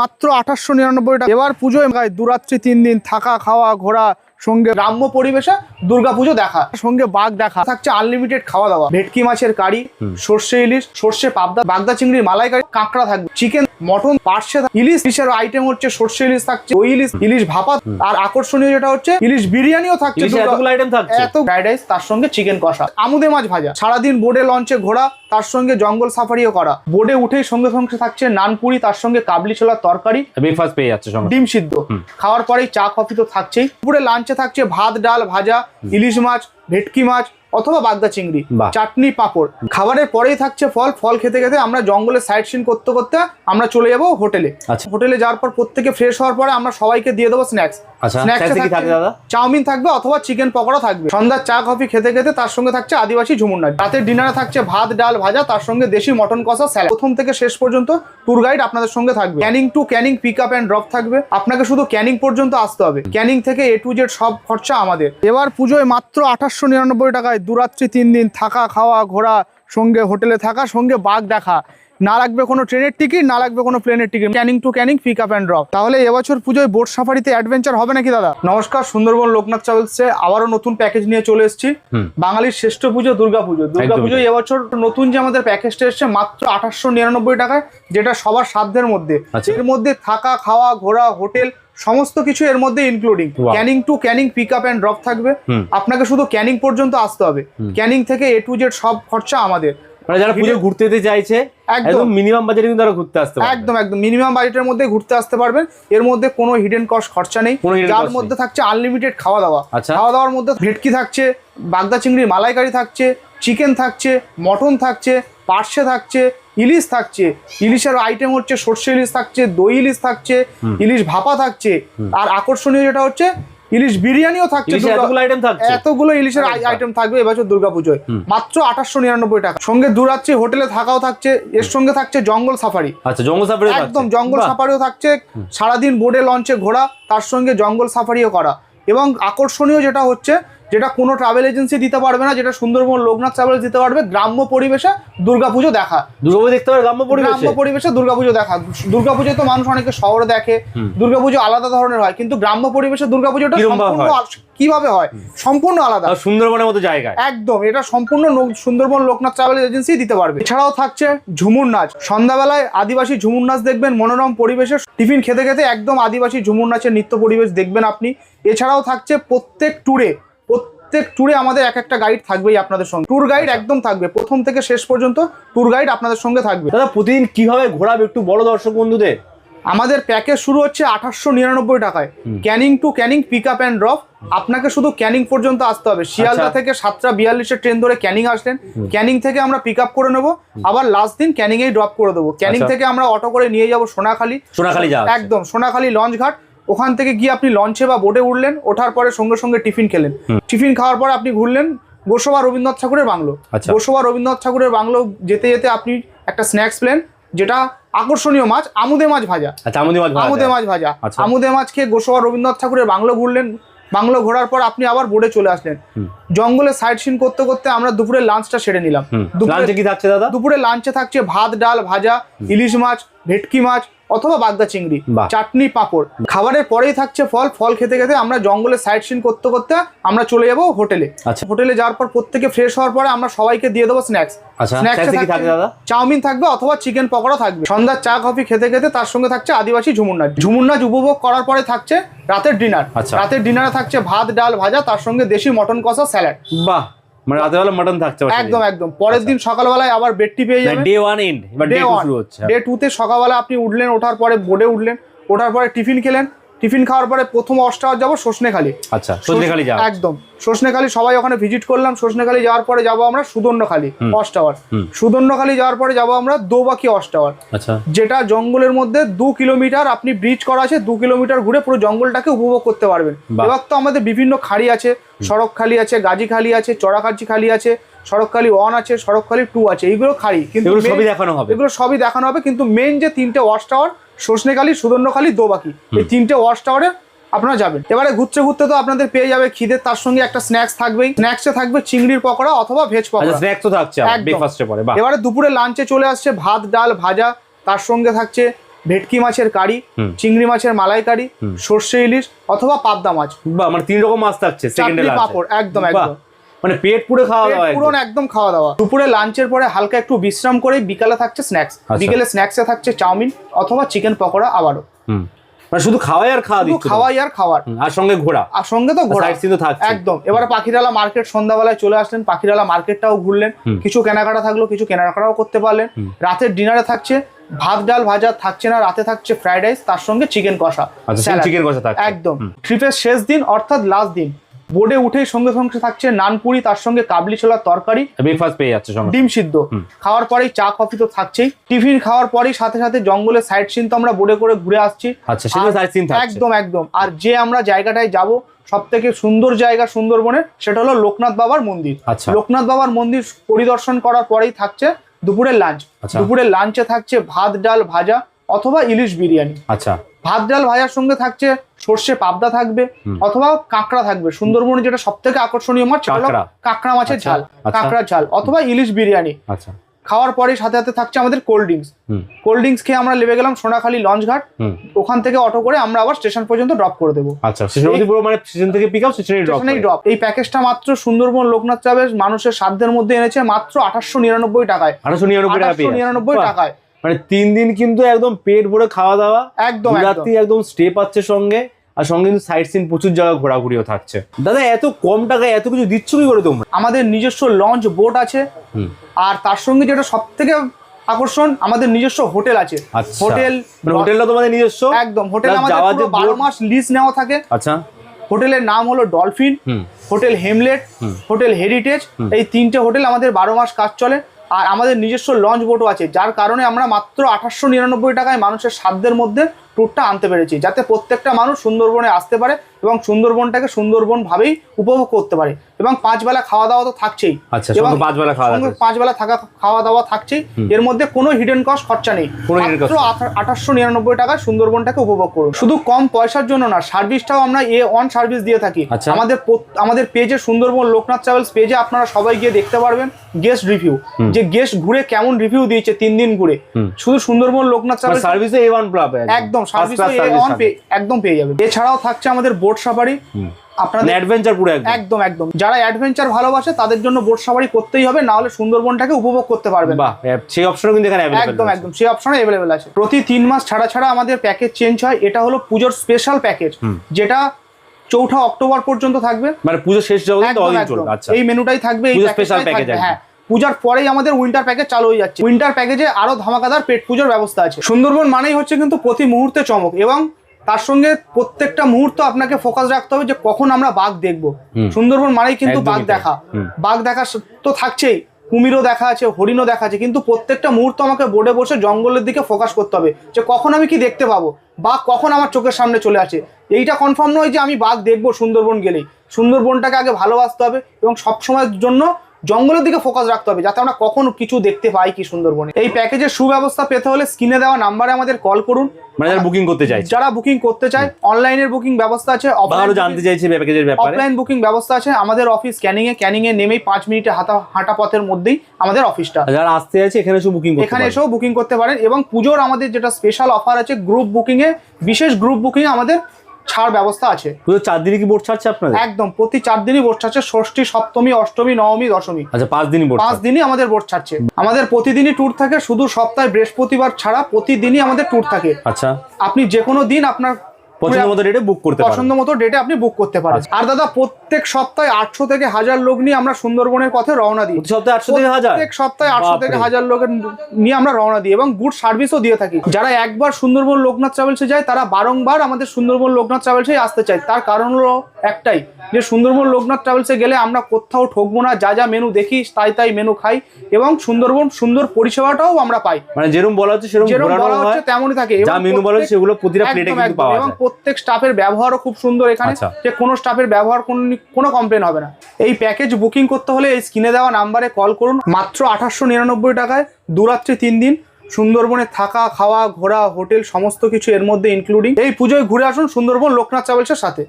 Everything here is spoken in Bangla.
মাত্র আঠাশশো নিরানব্বই টাকা। এবার পুজোয় গায়ে দুরাত্রি তিন দিন থাকা খাওয়া ঘোরা সঙ্গে গ্রাম্য পরিবেশে দুর্গাপুজো দেখা সঙ্গে বাঘ দেখা। থাকছে আনলিমিটেড খাওয়া দাওয়া ভেটকি মাছের কারি সর্ষে ইলিশ সর্ষে পাবদা বাগদা চিংড়ির মালাইকারি কাঁকড়া থাকবে। চিকেন মটন পার্শে থাকবে। ইলিশ ইলিশের আইটেম হচ্ছে সর্ষে ইলিশ থাকছে ওই ইলিশ ইলিশ ভাপা। আর আকর্ষণীয় যেটা হচ্ছে ইলিশ বিরিয়ানিও থাকছে এত ফ্রাইড রাইস তার সঙ্গে চিকেন কষা। আমুদে মাছ ভাজা। সারাদিন বোর্ডে লঞ্চে ঘোরা তার সঙ্গে জঙ্গল সাফারিও করা। বোর্ডে উঠেই সঙ্গে সঙ্গে থাকছে নানপুরি তার সঙ্গে কাবলি ছোলার তরকারি। ব্রেকফাস্ট পেয়ে যাচ্ছে ডিম সিদ্ধ। খাওয়ার পরেই চা কফি তো থাকছেই। পুরো লাঞ্চে থাকছে ভাত ডাল ভাজা ইলিশ মাছ ভেটকি মাছ অথবা বাগদা চিংড়ি চাটনি পাঁপড়। খাবারের পরেই থাকছে ফল ফল খেতে খেতে আমরা জঙ্গলে সাইড সিন করতে করতে আমরা চলে যাব হোটেলে। আচ্ছা। হোটেলে যাওয়ার পর প্রত্যেকে ফ্রেশ হওয়ার পরে আমরা সবাইকে দিয়ে দেবো স্ন্যাক্স আচ্ছা? চাউমিন থাকবে অথবা চিকেন পকোড়া থাকবে। সন্ধ্যার চা কফি খেতে খেতে তার সঙ্গে থাকছে আদিবাসী ঝুমুর নাচ। রাতের ডিনারে থাকছে ভাত ডাল ভাজা তার সঙ্গে দেশি মটন কষা স্যালাড প্রথম থেকে শেষ পর্যন্ত ট্যুর গাইড আপনাদের সঙ্গে থাকবে। Canning to Canning pick up and drop থাকবে। আপনাকে শুধু ক্যানিং পর্যন্ত আসতে হবে। ক্যানিং থেকে এ টু জেড সব খরচা আমাদের। এবার পুজোয় মাত্র আঠাশশো নিরানব্বই টাকায় দুরাত্রি তিন দিন থাকা, খাওয়া, ঘোরা, সঙ্গে হোটেলে থাকা, সঙ্গে বাঘ দেখা। না লাগবে কোনো ট্রেনের টিকিট না লাগবে কোনো প্লেনের ticket. Canning to Canning pick up and drop. তাহলে এবছর পুজোয় বোট সাফারিতে অ্যাডভেঞ্চার হবে নাকি দাদা? নমস্কার সুন্দরবন লোকনাথ ট্রাভেলসে আবারও নতুন প্যাকেজ নিয়ে চলে এসেছি। হুম। বাঙালির শ্রেষ্ঠ পুজো দুর্গা পুজো। দুর্গা একদমই পুজো এবছর নতুন যে আমাদের প্যাকেজটা এসেছে মাত্র আঠাশশো নিরানব্বই টাকায় যেটা সবার সাধ্যের মধ্যে। আচ্ছা। এর মধ্যে থাকা খাওয়া ঘোরা হোটেল সমস্ত কিছু এর মধ্যে including Canning to Canning pick up and drop থাকবে। আপনাকে শুধু ক্যানিং পর্যন্ত আসতে হবে। ক্যানিং থেকে এ টু জেড সব খরচা আমাদের। মানে যারা পুজো ঘুরতে যেতে চাইছে একদম। মিনিমাম বাজেটে কিন্তু তারা ঘুরতে আসতে পারবে। একদম একদম। মিনিমাম বাজেটের মধ্যে ঘুরতে আসতে পারবেন। এর মধ্যে কোনো হিডেন কস্ট খরচা নেই। যার মধ্যে থাকছে আনলিমিটেড খাওয়া দাওয়া আচ্ছা। খাওয়া দাওয়ার মধ্যে ভেটকি থাকছে বাগদা চিংড়ির মালাইকারি থাকছে চিকেন থাকছে মটন থাকছে পার্শে থাকছে ইলিশ থাকছে। ইলিশের আইটেম হচ্ছে সর্ষে ইলিশ থাকছে দই ইলিশ থাকছে ইলিশ ভাপা থাকছে। আর আকর্ষণীয় যেটা হচ্ছে ইলিশ বিরিয়ানিও থাকছে এতগুলো আইটেম থাকছে। এতগুলো ইলিশের আইটেম থাকবে এবছর দুর্গাপুজোয়। মাত্র আঠাশশো নিরানব্বই টাকা। সঙ্গে দূরাচ্ছি হোটেলে থাকাও থাকছে এর সঙ্গে থাকছে জঙ্গল সাফারি। আচ্ছা জঙ্গল সাফারি একদম জঙ্গল সাফারিও থাকছে সারাদিন বোর্ডে লঞ্চে ঘোরা তার সঙ্গে জঙ্গল সাফারিও করা। এবং আকর্ষণীয় যেটা হচ্ছে যেটা কোনো ট্রাভেল এজেন্সি দিতে পারবে না যেটা সুন্দরবন লোকনাথ ট্রাভেলস দিতে পারবে গ্রাম্য পরিবেশে দুর্গাপুজো দেখা। দুর্গাপুজো দেখতে পারে গ্রাম্য পরিবেশে? গ্রাম্য পরিবেশে দুর্গাপুজো দেখা। দুর্গাপুজো তো মানুষ অনেকে শহরে দেখে দুর্গাপুজো আলাদা ধরনের হয় কিন্তু গ্রাম্য পরিবেশে দুর্গাপুজোটা সম্পূর্ণ? কীভাবে হয়? সম্পূর্ণ আলাদা। সুন্দরবনের মতো জায়গা একদম এটা সম্পূর্ণ সুন্দরবন লোকনাথ ট্রাভেল এজেন্সি দিতে পারবে। এছাড়াও থাকছে ঝুমুর নাচ। সন্ধ্যাবেলায় আদিবাসী ঝুমুর নাচ দেখবেন মনোরম পরিবেশে টিফিন খেতে খেতে একদম আদিবাসী ঝুমুর নাচের নৃত্য পরিবেশ দেখবেন আপনি। এছাড়াও থাকছে প্রত্যেক ট্যুরে প্রত্যেক ট্যুরে আমাদের এক একটা গাইড থাকবেই আপনাদের সঙ্গে। ট্যুর গাইড একদম থাকবে। প্রথম থেকে শেষ পর্যন্ত ট্যুর গাইড আপনাদের সঙ্গে থাকবে। দাদা প্রতিদিন কীভাবে ঘোরাবে একটু বড় দর্শক বন্ধুদের? আমাদের প্যাকেজ শুরু হচ্ছে আঠাশশো নিরানব্বই টাকায়। Canning to Canning pick up and drop আপনাকে শুধু ক্যানিং পর্যন্ত আসতে হবে। শিয়ালদা আচ্ছা। থেকে সাতটা বিয়াল্লিশের ট্রেন ধরে ক্যানিং আসলেন। ক্যানিং থেকে আমরা পিক আপ করে নেব। আবার লাস্ট দিন ক্যানিং এই ড্রপ করে দেবো। ক্যানিং আচ্ছা। থেকে আমরা অটো করে নিয়ে যাব সোনাখালী। সোনাখালি। একদম সোনাখালি লঞ্চ ঘাট ওখান থেকে গিয়ে আপনি লঞ্চে বা বোটে উঠলেন ওঠার পরে সঙ্গে সঙ্গে টিফিন খেলেন। টিফিন খাওয়ার পর আপনি ঘুরলেন গোসবা রবীন্দ্রনাথ ঠাকুরের বাংলো। আচ্ছা। গোসবা রবীন্দ্রনাথ ঠাকুরের বাংলো যেতে যেতে আপনি একটা স্ন্যাক্স প্লেন যেটা আকর্ষণীয় মাছ আমুদে মাছ ভাজা। আচ্ছা আমুদি মাছ ভাজা। আমুদে মাছ ভাজা। আচ্ছা। আমুদে মাছ খেয়ে গোসবা রবীন্দ্রনাথ ঠাকুরের বাংলো ঘুরলেন। বাংলো ঘোরার পর আপনি আবার বোর্ডে চলে আসলেন। জঙ্গলে সাইড সিন করতে করতে আমরা দুপুরে লাঞ্চটা সেরে নিলাম। দুপুরে কি থাকছে দাদা? দুপুরে লাঞ্চে থাকছে ভাত ডাল ভাজা ইলিশ মাছ ভেটকি মাছ অথবা বাগদা চিংড়ি। চাটনি পাঁপড়। খাবারের পরেই থাকছে ফল ফল খেতে খেতে আমরা জঙ্গলে সাইড সিন করতে করতে আমরা চলে যাব হোটেলে। আচ্ছা। হোটেলে যাওয়ার পর প্রত্যেকে ফ্রেশ হওয়ার পরে আমরা সবাইকে দিয়ে দেবো স্ন্যাক্স আচ্ছা, চাউমিন থাকবে অথবা চিকেন পকোড়া থাকবে। সন্ধ্যার চা কফি খেতে খেতে তার সঙ্গে থাকছে আদিবাসী ঝুমুর নাচ ঝুমুর নাচ উপভোগ করার পরে থাকছে রাতের ডিনার আচ্ছা। রাতের ডিনারে থাকছে ভাত ডাল ভাজা তার সঙ্গে দেশি মটন কষা স্যালাড বাহ। মানে রাতেবেলা মাটন থাকছে একদম একদম। পরের দিন সকালবেলায় আবার বেডটি পেয়ে যাবেন day one and day day two one day টুতে সকালবেলা আপনি উঠলেন ওঠার পরে বোর্ডে উঠলেন ওঠার পরে টিফিন খেলেন টিফিন খাওয়ার পরে প্রথম অস্টার যাব সজনেখালি আচ্ছা সজনেখালি যাওয়া। একদম। সজনেখালি সবাই ওখানে ভিজিট করলাম সজনেখালি যাওয়ার পরে যাব আমরা সুদর্ণখালি অস টাওয়ার সুদর্ণখালি যাওয়ার পরে যাব আমরা দোবাকি অস টাওয়ার আচ্ছা। যেটা জঙ্গলের মধ্যে দু কিলোমিটার আপনি ব্রিজ করা আছে দু কিলোমিটার ঘুরে পুরো জঙ্গলটাকে উপভোগ করতে পারবেন। এবার তো আমাদের বিভিন্ন খালি আছে সড়ক খালি আছে গাজী খালি আছে চড়াকাচি খালি আছে সড়কখালি ওয়ান আছে সড়কখালি টু আছে এইগুলো খালি কিন্তু সবই দেখানো হবে। এগুলো সবই দেখানো হবে কিন্তু মেন যে তিনটে ওয়াশ টাওয়ার সজনেখালি সুদর্ণখালি দোবাকি। এই তিনটে ওয়াশ টাওয়ারে আপনারা যাবেন। এবারে ঘুরতে ঘুরতে তো আপনাদের পেয়ে যাবে খিদে তার সঙ্গে একটা স্ন্যাক্স থাকবেই। স্ন্যাক্সে থাকবে চিংড়ির পকোড়া অথবা ভেজ আচ্ছা পকোড়া। স্ন্যাক্স তো থাকছে ব্রেকফাস্টে পরে এবারে দুপুরে লাঞ্চে চলে আসছে ভাত ডাল ভাজা তার সঙ্গে থাকছে ভেটকি মাছের কারি চিংড়ি মাছের মালাইকারি। সর্ষে ইলিশ অথবা পাবদা মাছ। মানে তিন রকম মাছ থাকছে পাঁপড় একদম একদম। মানে পেট পুরো খাওয়া দাওয়া পুরো একদম। খাওয়া দাওয়া। দুপুরে লাঞ্চের পরে হালকা একটু বিশ্রাম করে বিকালে থাকছে স্ন্যাক্স আচ্ছা। বিকেলে স্ন্যাক্সে থাকছে চাউমিন অথবা চিকেন পকোড়া আবারও। মানে শুধু খাওয়াই আর খাওয়া দিচ্ছে খাওয়াই আর খাওয়ার। আর সঙ্গে ঘোরা। আর সঙ্গে তো ঘোরা। সাইড থাকছে। একদম। এবারে পাখিরালা মার্কেট সন্ধ্যাবেলায় চলে আসলেন পাখিরালা মার্কেটটাও ঘুরলেন। কিছু কেনাকাটা থাকল কিছু কেনাকাটাও করতে পারলেন। রাতের ডিনারে থাকছে ভাত ডাল ভাজা থাকছে না রাতে থাকছে ফ্রাইড রাইস তার সঙ্গে চিকেন কষা আচ্ছা চিকেন কষা থাকছে। একদম। ট্রিপের শেষ দিন অর্থাৎ লাস্ট দিন। বোর্ডে উঠেই সঙ্গে সঙ্গে থাকছে নানপুরি তার সঙ্গে কাবলি ছোলার তরকারি ব্রেকফাস্ট পেয়ে যাচ্ছে সঙ্গে ডিম সিদ্ধ। খাওয়ার পরেই চা কফি তো থাকছেই। টিফিন খাওয়ার পরেই সাথে সাথে জঙ্গলের সাইড সিন তো আমরা বোর্ডে করে ঘুরে আসছি। আচ্ছা সেটা সাইড সিন থাকছে। একদম একদম। আর যে আমরা জায়গাটায় যাব সব থেকে সুন্দর জায়গা সুন্দরবনের সেটা হলো লোকনাথ বাবার মন্দির। আচ্ছা। লোকনাথ বাবার মন্দির পরিদর্শন করার পরেই থাকছে দুপুরের লাঞ্চ আচ্ছা। দুপুরের লাঞ্চে থাকছে ভাত ডাল ভাজা অথবা ইলিশ বিরিয়ানি। আচ্ছা। ভাত ডাল ভাজার সঙ্গে থাকছে সর্ষে পাবদা থাকবে অথবা কাঁকড়া থাকবে। সুন্দরবনে যেটা সব থেকে আকর্ষণীয় মাছ সেটা হলো কাঁকড়া। মাছের আচ্ছা, ঝাল আচ্ছা। কাঁকড়ার ঝাল অথবা ইলিশ বিরিয়ানি। আচ্ছা। খাওয়ার পরে সাথে সাথে থাকছে আমাদের কোল্ড ড্রিঙ্কস। হুম। কোল্ড ড্রিঙ্কস খেয়ে আমরা লেবে গেলাম সোনাখালী লঞ্চ ঘাট। ওখান থেকে অটো করে আমরা আবার স্টেশন পর্যন্ত ড্রপ করে দেবো। আচ্ছা পুরো মানে স্টেশন থেকে পিক আপ স্টেশনে ড্রপ ড্রপ এই প্যাকেজটা মাত্র সুন্দরবন লোকনাথ ট্রাভেলস মানুষের সাধ্যের মধ্যে এনেছে মাত্র আঠাশশো নিরানব্বই টাকায়। আঠারোশো নিরানব্বই টাকা আঠাশশো নিরানব্বই টাকায়। মানে তিন দিন কিন্তু একদম পেট ভরে খাওয়া দাওয়া। একদম রাত্রি একদম। স্টে পাচ্ছে সঙ্গে আর সঙ্গে কিন্তু সাইড সিন প্রচুর জায়গা ঘোরাঘুরিও থাকছে। দাদা এত কম টাকায় এত কিছু দিচ্ছ কি করে তোমরা? আমাদের নিজস্ব লঞ্চ বোট আছে। আর তার সঙ্গে যেটা সব থেকে আকর্ষণ আমাদের নিজস্ব হোটেল আছে। আচ্ছা। হোটেল মানে হোটেলটা তোমাদের নিজস্ব? একদম হোটেল আমাদের বারো মাস লিজ নেওয়া থাকে। আচ্ছা। হোটেলের নাম হলো ডলফিন হোটেল হেমলেট হুম। হোটেল হেরিটেজ এই তিনটে হোটেল আমাদের বারো মাস কাজ চলে। আর আমাদের নিজস্ব লঞ্চ বোটও আছে, যার কারণে আমরা মাত্র আঠাশশো নিরানব্বই টাকায় মানুষের সাধ্যের মধ্যে ট্যুরটা আনতে পেরেছি যাতে প্রত্যেকটা মানুষ সুন্দরবনে আসতে পারে এবং সুন্দরবনটাকে সুন্দরবন ভাবেই উপভোগ করতে পারে। এবং পাঁচ বেলা খাওয়া দাওয়া তো থাকছেই। আচ্ছা এবং সঙ্গে পাঁচ বেলা খাওয়া থাকা খাওয়া দাওয়া থাকছেই। এর মধ্যে কোনো হিডেন কস্ট খরচা নেই। মাত্র আঠাশশো নিরানব্বই টাকায় সুন্দরবনটাকে উপভোগ করুন। শুধু কম পয়সার জন্য না সার্ভিসটাও আমরা এ অন সার্ভিস দিয়ে থাকি। আচ্ছা। আমাদের আমাদের পেজে সুন্দরবন লোকনাথ ট্রাভেলস পেজে আপনারা সবাই গিয়ে দেখতে পারবেন গেস্ট রিভিউ যে গেস্ট ঘুরে কেমন রিভিউ দিয়েছে তিন দিন ঘুরে। শুধু সুন্দরবন লোকনাথ ট্রাভেলস সার্ভিসে এ ওয়ান একদম। সার্ভিস অন একদম পেয়ে যাবে। এছাড়াও থাকছে আমাদের বোট সাফারি আপনাদের অ্যাডভেঞ্চার পুরো একদম। একদম একদম। যারা অ্যাডভেঞ্চার ভালোবাসে তাদের জন্য বোট সাফারি করতেই হবে না হলে সুন্দরবনটাকে উপভোগ করতে পারবেন বাহ সেই অপশনও কিন্তু এখানে একদম একদম। সেই অপশনে অ্যাভেলেবেল আছে। প্রতি তিন মাস ছাড়া ছাড়া আমাদের প্যাকেজ চেঞ্জ হয়। এটা হলো পুজোর স্পেশাল প্যাকেজ যেটা চৌঠা অক্টোবর পর্যন্ত থাকবে। মানে পুজো শেষ একদম, একদম। চলবে। আচ্ছা। এই মেনুটাই থাকবে এই প্যাকেজটাই থাকবে, হ্যাঁ। পূজার পরেই আমাদের উইন্টার প্যাকেজ চালু হয়ে যাচ্ছে। উইন্টার প্যাকেজে আরও ধামাকাদার পেট পুজোর ব্যবস্থা আছে। সুন্দরবন মানেই হচ্ছে কিন্তু প্রতি মুহূর্তে চমক এবং তার সঙ্গে প্রত্যেকটা মুহূর্ত আপনাকে ফোকাস রাখতে হবে যে কখন আমরা বাঘ দেখব। সুন্দরবন মানেই কিন্তু বাঘ দেখা। বাঘ দেখা তো থাকছেই। কুমিরও দেখা আছে হরিণও দেখা আছে কিন্তু প্রত্যেকটা মুহূর্ত আমাকে বোর্ডে বসে জঙ্গলের দিকে ফোকাস করতে হবে যে কখন আমি কি দেখতে পাবো বাঘ কখন আমার চোখের সামনে চলে আসে। এইটা কনফার্ম নয় যে আমি বাঘ দেখব সুন্দরবন গেলেই। সুন্দরবনটাকে আগে ভালোবাসতে হবে এবং সব সময়ের জন্য জঙ্গলের দিকে ফোকাস রাখতে হবে যাতে আমরা কখন কিছু দেখতে পাই কি সুন্দরবনে। এই প্যাকেজের সুব্যবস্থা পেতে হলে স্ক্রিনে দেওয়া নাম্বারে আমাদের কল করুন। মানে যারা বুকিং করতে চাইছে। যারা বুকিং করতে চায় অনলাইনের বুকিং ব্যবস্থা আছে আরও জানতে চাইছে প্যাকেজের ব্যাপারে। অফলাইন বুকিং ব্যবস্থা আছে আমাদের অফিস ক্যানিং এ ক্যানিং এ নেমেই পাঁচ মিনিটে হাঁটা হাঁটা পথের মধ্যেই আমাদের অফিসটা যারা আসতে চাইছে এখানে এসে বুকিং করতে এখানে এসেও বুকিং করতে পারেন এবং পুজোর আমাদের যেটা স্পেশাল অফার আছে গ্রুপ বুকিং এ বিশেষ গ্রুপ বুকিং এ আমাদের ছাড় ব্যবস্থা আছে। চার দিনই কি বোর্ড ছাড়ছে আপনাদের? একদম প্রতি চার দিনই বোর্ড ছাড়ছে ষষ্ঠী সপ্তমী অষ্টমী নবমী দশমী। আচ্ছা পাঁচ দিনই বোর্ড পাঁচ দিনই আমাদের বোর্ড ছাড়ছে। আমাদের প্রতিদিনই ট্যুর থাকে শুধু সপ্তাহে বৃহস্পতিবার ছাড়া প্রতিদিনই আমাদের ট্যুর থাকে। আচ্ছা। আপনি যে কোনো দিন আপনার পছন্দ মতো রেটে বুক করতে পারেন। পছন্দ মতো ডেটে আপনি বুক করতে পারেন। আর দাদা প্রত্যেক সপ্তাহে আটশো থেকে হাজার লোক নিয়ে আমরা সুন্দরবনের পথে রওনা দিই। সপ্তাহে আটশো থেকে হাজার? প্রত্যেক সপ্তাহে আটশো থেকে হাজার লোকের নিয়ে আমরা রওনা দিই এবং গুড সার্ভিসও দিয়ে থাকি। যারা একবার সুন্দরবন লোকনাথ ট্রাভেলসে যায় তারা বারংবার আমাদের সুন্দরবন লোকনাথ ট্রাভেলসে আসতে চায়। তার কারণ হলো একটাই যে সুন্দরবন লোকনাথ ট্রাভেলসে গেলে আমরা কোথাও ঠকবো না যা যা মেনু দেখি তাই তাই মেনু খাই এবং সুন্দরবন সুন্দর পরিষেবাটাও আমরা পাই। মানে যেরকম বলা হচ্ছে সেরকম বলা হচ্ছে তেমনই থাকে। যা মেনু বলা হচ্ছে সেগুলো প্রতিটা প্লেটে কিন্তু পাওয়া যায়। প্রত্যেক স্টাফের ব্যবহারও খুব সুন্দর এখানে। আচ্ছা। যে কোনো স্টাফের ব্যবহার কোনো কোনো কমপ্লেন হবে না। এই প্যাকেজ বুকিং করতে হলে এই স্ক্রিনে দেওয়া নাম্বারে কল করুন। মাত্র আঠাশশো নিরানব্বই টাকায় দুরাত্রি তিন দিন সুন্দরবনে থাকা খাওয়া ঘোরা হোটেল সমস্ত কিছু এর মধ্যে ইনক্লুডিং এই পুজোয় ঘুরে আসুন সুন্দরবন লোকনাথ ট্রাভেলসের সাথে।